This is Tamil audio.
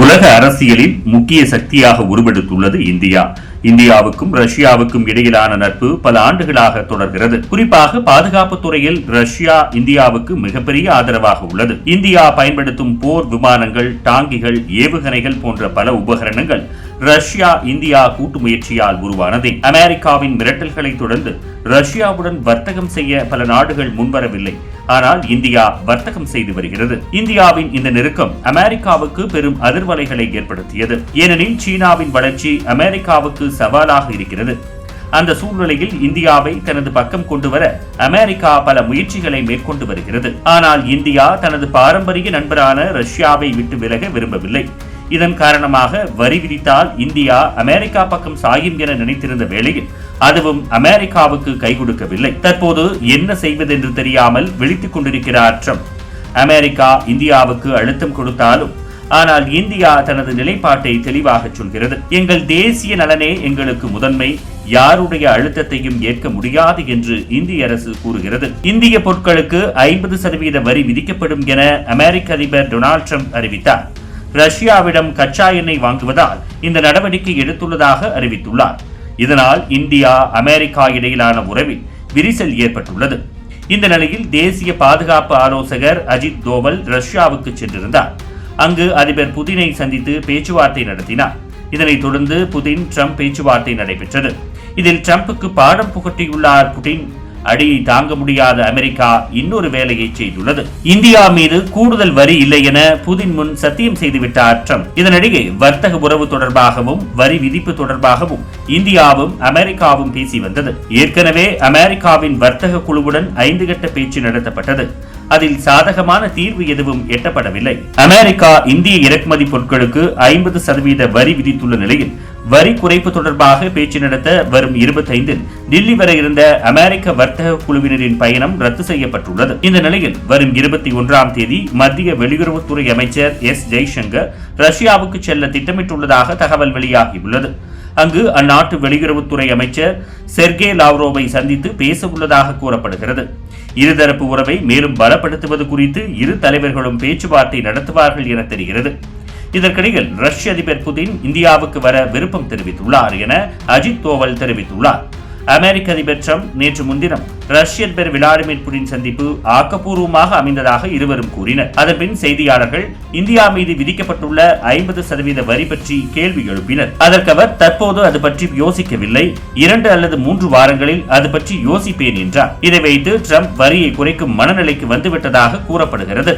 உலக அரசியலில் முக்கிய சக்தியாக உருவெடுத்துள்ளது இந்தியா. இந்தியாவுக்கும் ரஷ்யாவுக்கும் இடையிலான நட்பு பல ஆண்டுகளாக தொடர்கிறது. குறிப்பாக பாதுகாப்பு துறையில் ரஷ்யா இந்தியாவுக்கு மிகப்பெரிய ஆதரவாக உள்ளது. இந்தியா பயன்படுத்தும் போர் விமானங்கள் டாங்கிகள் ஏவுகணைகள் போன்ற பல உபகரணங்கள் ரஷ்யா இந்தியா கூட்டு முயற்சியால் உருவானதே. அமெரிக்காவின் மிரட்டல்களை தொடர்ந்து ரஷ்யாவுடன் வர்த்தகம் செய்ய பல நாடுகள் முன்வரவில்லை. ஆனால் இந்தியா வர்த்தகம் செய்து வருகிறது. இந்தியாவின் இந்த நெருக்கம் அமெரிக்காவுக்கு பெரும் அதிர்வலைகளை ஏற்படுத்தியது. ஏனெனில் சீனாவின் வளர்ச்சி அமெரிக்காவுக்கு சவாலாக இருக்கிறது. அந்த சூழ்நிலையில் இந்தியாவை தனது பக்கம் கொண்டு வர அமெரிக்கா பல முயற்சிகளை மேற்கொண்டு வருகிறது. ஆனால் இந்தியா தனது பாரம்பரிய நண்பரான ரஷ்யாவை விட்டு விலக விரும்பவில்லை. இதன் காரணமாக வரி விதித்தால் இந்தியா அமெரிக்கா பக்கம் சாயும் என நினைத்திருந்த வேளையில் அதுவும் அமெரிக்காவுக்கு கை கொடுக்கவில்லை. தற்போது என்ன செய்வதென்று தெரியாமல் விழித்துக் கொண்டிருக்கிறார் ட்ரம்ப். அமெரிக்கா இந்தியாவுக்கு அழுத்தம் கொடுத்தாலும் ஆனால் இந்தியா தனது நிலைப்பாட்டை தெளிவாக சொல்கிறது. எங்கள் தேசிய நலனே எங்களுக்கு முதன்மை. யாருடைய அழுத்தத்தையும் ஏற்க முடியாது என்று இந்திய அரசு கூறுகிறது. இந்திய பொருட்களுக்கு ஐம்பது சதவீத வரி விதிக்கப்படும் என அமெரிக்க அதிபர் டொனால்ட் ட்ரம்ப் அறிவித்தார். ரஷ்யாவிடம் கச்சா எண்ணெய் வாங்குவதால் இந்த நடவடிக்கை எடுத்துள்ளதாக அறிவித்துள்ளார். இதனால் இந்தியா அமெரிக்கா இடையிலான உறவில் விரிசல் ஏற்பட்டுள்ளது. இந்த நிலையில் தேசிய பாதுகாப்பு ஆலோசகர் அஜித் தோவல் ரஷ்யாவுக்கு சென்றிருந்தார். அங்கு அதிபர் புதினை சந்தித்து பேச்சுவார்த்தை நடத்தினார். இதனைத் தொடர்ந்து புதின் ட்ரம்ப் பேச்சுவார்த்தை நடைபெற்றது. இதில் ட்ரம்புக்கு பாடம் புகட்டியுள்ளார் புடின் அடியை தாங்க முடியாத அமெரிக்கா இன்னொரு வேலையை செய்துள்ளது. இந்தியா மீது கூடுதல் வரி இல்லை என புதின் முன் சத்தியம் செய்துவிட்டார் ட்ரம்ப். இதனிடையே வர்த்தக உறவு தொடர்பாகவும் வரி விதிப்பு தொடர்பாகவும் இந்தியாவும் அமெரிக்காவும் பேசி வந்தது. ஏற்கனவே அமெரிக்காவின் வர்த்தக குழுவுடன் ஐந்து கட்ட பேச்சு நடத்தப்பட்டது. அதில் சாதகமான தீர்வு எதுவும் எட்டப்படவில்லை. அமெரிக்கா இந்திய இறக்குமதி பொருட்களுக்கு ஐம்பது சதவீத வரி விதித்துள்ள நிலையில் வரி குறைப்பு தொடர்பாக பேச்சு நடத்த வரும் இருபத்தைந்தில் டில்லி வர இருந்த அமெரிக்க வர்த்தக குழுவினரின் பயணம் ரத்து செய்யப்பட்டுள்ளது. இந்த நிலையில் வரும் இருபத்தி ஒன்றாம் தேதி மத்திய வெளியுறவுத்துறை அமைச்சர் எஸ் ஜெய்சங்கர் ரஷ்யாவுக்கு செல்ல திட்டமிட்டுள்ளதாக தகவல் வெளியாகியுள்ளது. அங்கு அந்நாட்டு வெளியுறவுத்துறை அமைச்சர் செர்கே லாவ்ரோவை சந்தித்து பேச உள்ளதாக கூறப்படுகிறது. இருதரப்பு உறவை மேலும் பலப்படுத்துவது குறித்து இரு தலைவர்களும் பேச்சுவார்த்தை நடத்துவார்கள் என தெரிகிறது. இதற்கிடையில் ரஷ்ய அதிபர் புதின் இந்தியாவுக்கு வர விருப்பம் தெரிவித்துள்ளார் என அஜித் தோவல் தெரிவித்துள்ளார். அமெரிக்க அதிபர் ட்ரம்ப் நேற்று முன்தினம் ரஷ்ய அதிபர் விளாடிமிர் புடின் சந்திப்பு ஆக்கப்பூர்வமாக அமைந்ததாக இருவரும் கூறினர். அதன்பின் செய்தியாளர்கள் இந்தியா மீது விதிக்கப்பட்டுள்ள ஐம்பது சதவீத வரி பற்றி கேள்வி எழுப்பினர். அதற்கு அவர் தற்போது அது பற்றி யோசிக்கவில்லை. இரண்டு அல்லது மூன்று வாரங்களில் அது பற்றி யோசிப்பேன் என்றார். இதை வைத்து ட்ரம்ப் வரியை குறைக்கும் மனநிலைக்கு வந்துவிட்டதாக கூறப்படுகிறது.